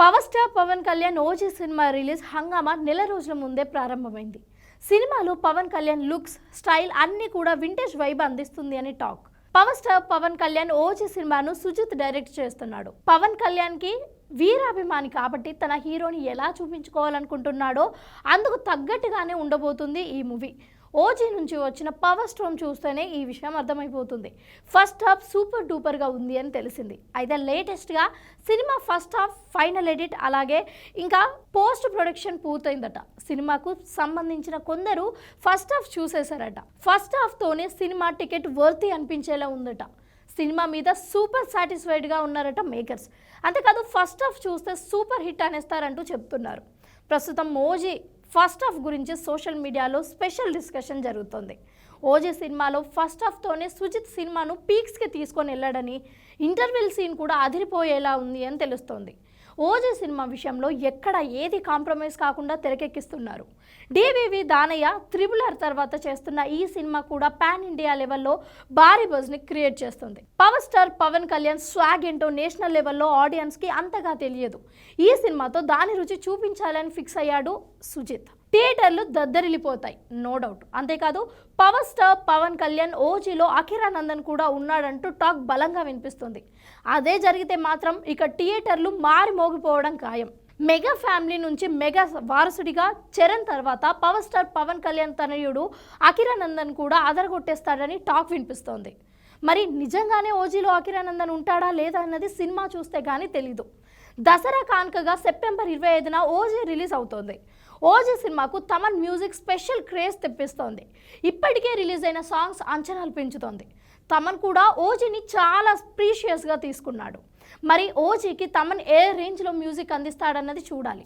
Power star Pawan Kalyan OG cinema release హంగామా నెల రోజుల ముందే ప్రారంభమైంది. సినిమాలో పవన్ కళ్యాణ్ లుక్స్ స్టైల్ అన్నీ కూడా వింటేజ్ వైబ్ అందిస్తుంది అని talk. Power star Pawan Kalyan OG సినిమాను సుజిత్ డైరెక్ట్ చేస్తున్నాడు. పవన్ కళ్యాణ్కి వీరాభిమాని కాబట్టి తన హీరోని ఎలా చూపించుకోవాలనుకుంటున్నాడో అందుకు తగ్గట్టుగానే ఉండబోతుంది ఈ మూవీ. ఓజీ నుంచి వచ్చిన పవర్ స్టోమ్ చూస్తేనే ఈ విషయం అర్థమైపోతుంది. ఫస్ట్ హాఫ్ సూపర్ డూపర్గా ఉంది అని తెలిసింది. అయితే లేటెస్ట్గా cinema first half final edit అలాగే ఇంకా పోస్ట్ ప్రొడక్షన్ పూర్తయిందట. సినిమాకు సంబంధించిన కొందరు ఫస్ట్ హాఫ్ చూసేశారట. ఫస్ట్ హాఫ్తోనే సినిమా టికెట్ వర్తి అనిపించేలా ఉందట. సినిమా మీద సూపర్ సాటిస్ఫైడ్గా ఉన్నారట మేకర్స్. అంతేకాదు ఫస్ట్ హాఫ్ చూస్తే సూపర్ హిట్ అనేస్తారంటూ చెప్తున్నారు. ప్రస్తుతం మోజీ ఫస్ట్ హాఫ్ గురించి సోషల్ మీడియాలో స్పెషల్ డిస్కషన్ జరుగుతుంది. ఓజే సినిమాలో ఫస్ట్ హాఫ్తోనే సుజిత్ సినిమాను పీక్స్కి తీసుకొని వెళ్ళాడని ఇంటర్వెల్ సీన్ కూడా అదిరిపోయేలా ఉంది అని తెలుస్తోంది. ఓజీ సినిమా విషయంలో ఎక్కడ ఏది కాంప్రమైజ్ కాకుండా తెరకెక్కిస్తున్నారు? డివివి దానయ్య త్రిబులర్ తర్వాత చేస్తున్న ఈ సినిమా కూడా పాన్ ఇండియా లెవెల్లో భారీ బజ్ని క్రియేట్ చేస్తుంది. Power star Pawan Kalyan swag ఏంటో నేషనల్ లెవెల్లో ఆడియన్స్కి అంతగా తెలియదు. ఈ సినిమాతో దాని రుచి చూపించాలని ఫిక్స్ అయ్యాడు సుజిత్. థియేటర్లు దద్దరిల్లిపోతాయి. No doubt. అంతేకాదు పవర్ స్టార్ పవన్ కళ్యాణ్ ఓజీలో అఖిరానందన్ కూడా ఉన్నాడంటూ టాక్ బలంగా వినిపిస్తుంది. అదే జరిగితే మాత్రం ఇక థియేటర్లు మారి మోగిపోవడం ఖాయం. మెగా ఫ్యామిలీ నుంచి మెగా వారసుడిగా చరణ్ తర్వాత పవర్ స్టార్ పవన్ కళ్యాణ్ తనయుడు అఖిరానందన్ కూడా అదరగొట్టేస్తాడని టాక్ వినిపిస్తోంది. మరి నిజంగానే ఓజీలో అఖిరానందన్ ఉంటాడా లేదా అన్నది సినిమా చూస్తే కానీ తెలీదు. దసరా కానుకగా సెప్టెంబర్ ఇరవై ఐదున ఓజీ రిలీజ్ అవుతోంది. ఓజీ సినిమాకు తమన్ మ్యూజిక్ స్పెషల్ క్రేజ్ తెప్పిస్తోంది. ఇప్పటికే రిలీజ్ అయిన సాంగ్స్ అంచనాలు పెంచుతోంది. తమన్ కూడా ఓజీని చాలా ప్రీషియస్గా తీసుకున్నాడు. మరి ఓజీకి తమన్ ఏ రేంజ్లో మ్యూజిక్ అందిస్తాడన్నది చూడాలి.